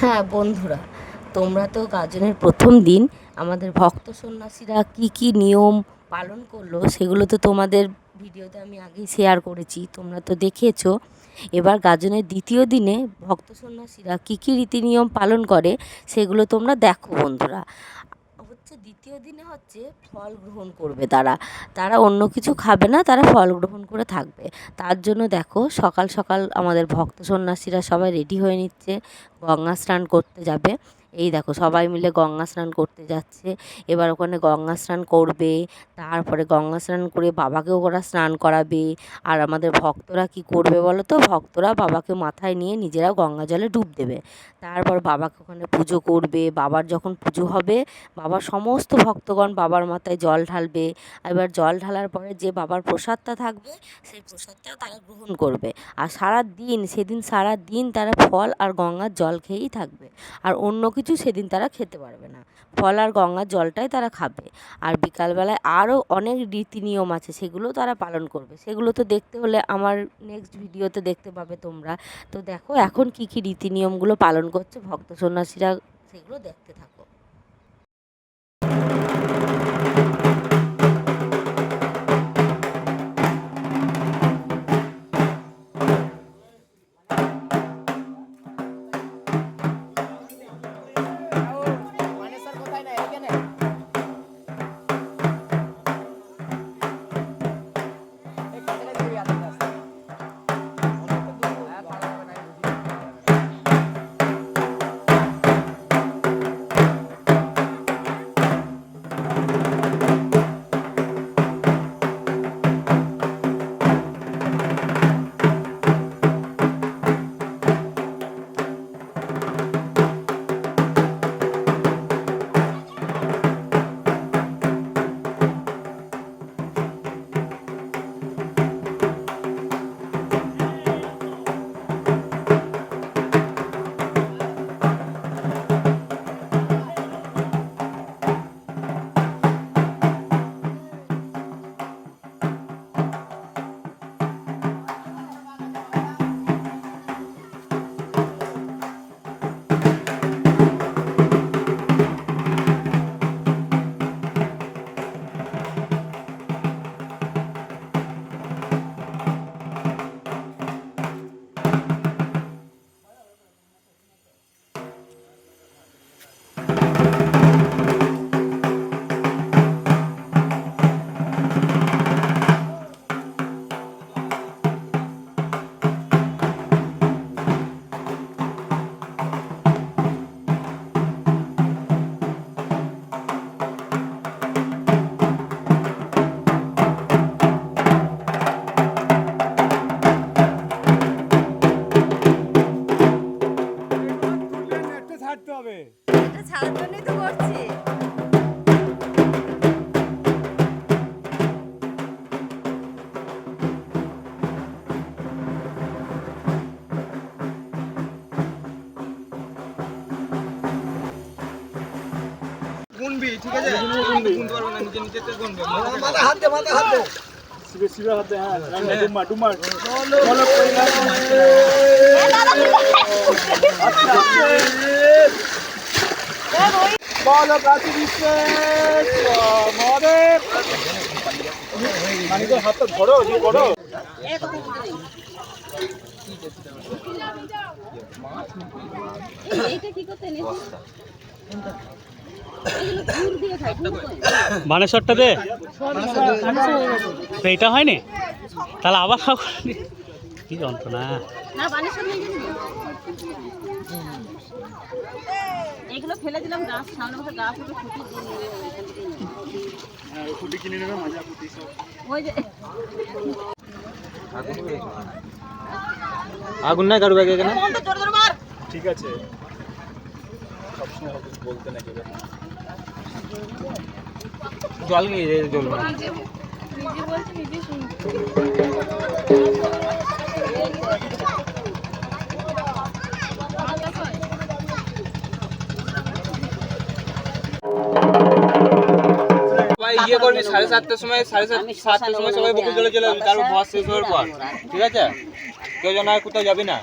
হ্যাঁ বন্ধুরা, তোমরা তো গাজনের প্রথম দিন, আমাদের ভক্ত সন্ন্যাসীরা কি কি নিয়ম পালন করল, সেগুলো তো তোমাদের ভিডিওতে আমি আগেই শেয়ার করেছি, তোমরা তো দেখেছ। এবার গাজনের দ্বিতীয় দিনে ভক্ত সন্ন্যাসীরা কী কী রীতি নিয়ম পালন করে, সেগুলো তোমরা দেখো, বন্ধুরা। হচ্ছে দ্বিতীয় দিনে হচ্ছে ফল গ্রহণ করবে তারা। তারা অন্য কিছু খাবে না, তারা ফল গ্রহণ করে থাকবে। তার জন্য দেখো, সকাল সকাল আমাদের ভক্ত সন্ন্যাসীরা সবাই রেডি হয়ে নিচ্ছে, গঙ্গা স্নান করতে যাবে। এই দেখো সবাই মিলে গঙ্গা স্নান করতে যাচ্ছে। এবার ওখানে গঙ্গা স্নান করবে, তারপরে গঙ্গা স্নান করে বাবাকেও ওরা স্নান করাবে। আর আমাদের ভক্তরা কি করবে বলো তো? ভক্তরা বাবাকে মাথায় নিয়ে নিজেরা গঙ্গা জলে ডুব দেবে। তারপর বাবাকে ওখানে পুজো করবে। বাবার যখন পুজো হবে, বাবার সমস্ত ভক্তগণ বাবার মাথায় জল ঢালবে। এবার জল ঢালার পরে যে বাবার প্রসাদটা থাকবে, সেই প্রসাদটা তারা গ্রহণ করবে। আর সারা দিন সেদিন সারা দিন তারা ফল আর গঙ্গার জল খেয়েই থাকবে। আর অন্য কিছু সেদিন তারা খেতে পারবে না। ফল আর গঙ্গার জলটাই তারা খাবে। আর বিকালবেলায় আরও অনেক রীতি নিয়ম আছে, সেগুলো তারা পালন করবে। সেগুলো তো দেখতে হলে আমার নেক্সট ভিডিওতে দেখতে পাবে তোমরা। তো দেখো, এখন কী কী রীতি নিয়মগুলো পালন করছে ভক্ত সন্ন্যাসীরা, সেগুলো দেখতে থাকো। গুনবি ঠিক আছে? গুনতে পারবে না নিজে নিজে গুনবে। মাথা হাত দে মাথা হাত দে। শিবে শিবে হাত দে হ্যাঁ ডুমা ডুমা বলো। বলো কাছে দিচ্ছে মহাদেব। মানিকের হাতটা ধরো দিয়ে করো এইটা কি করতে এনেছিস? বানেশ্বরটা দে এইটা হয়নি তাহলে আবার খাও কি যন্ত্রণা এগুলো ফেলে দিলাম গাছ সামনে মতো গাছ কিনে নেবে মজা সব ওই যে আগুন নাই কারও ব্যাগে এখানে ঠিক আছে সবসময় বলতে নাকি জল নিয়ে যে জল ইয়ে করবি সাড়ে সাতটার সময় সাড়ে সাত সাতটার সময় সবাই বকুল চলে চলে যাবি তারপর বস শেষ হওয়ার পর। ঠিক আছে? কেউ যেন আর কোথাও যাবি না।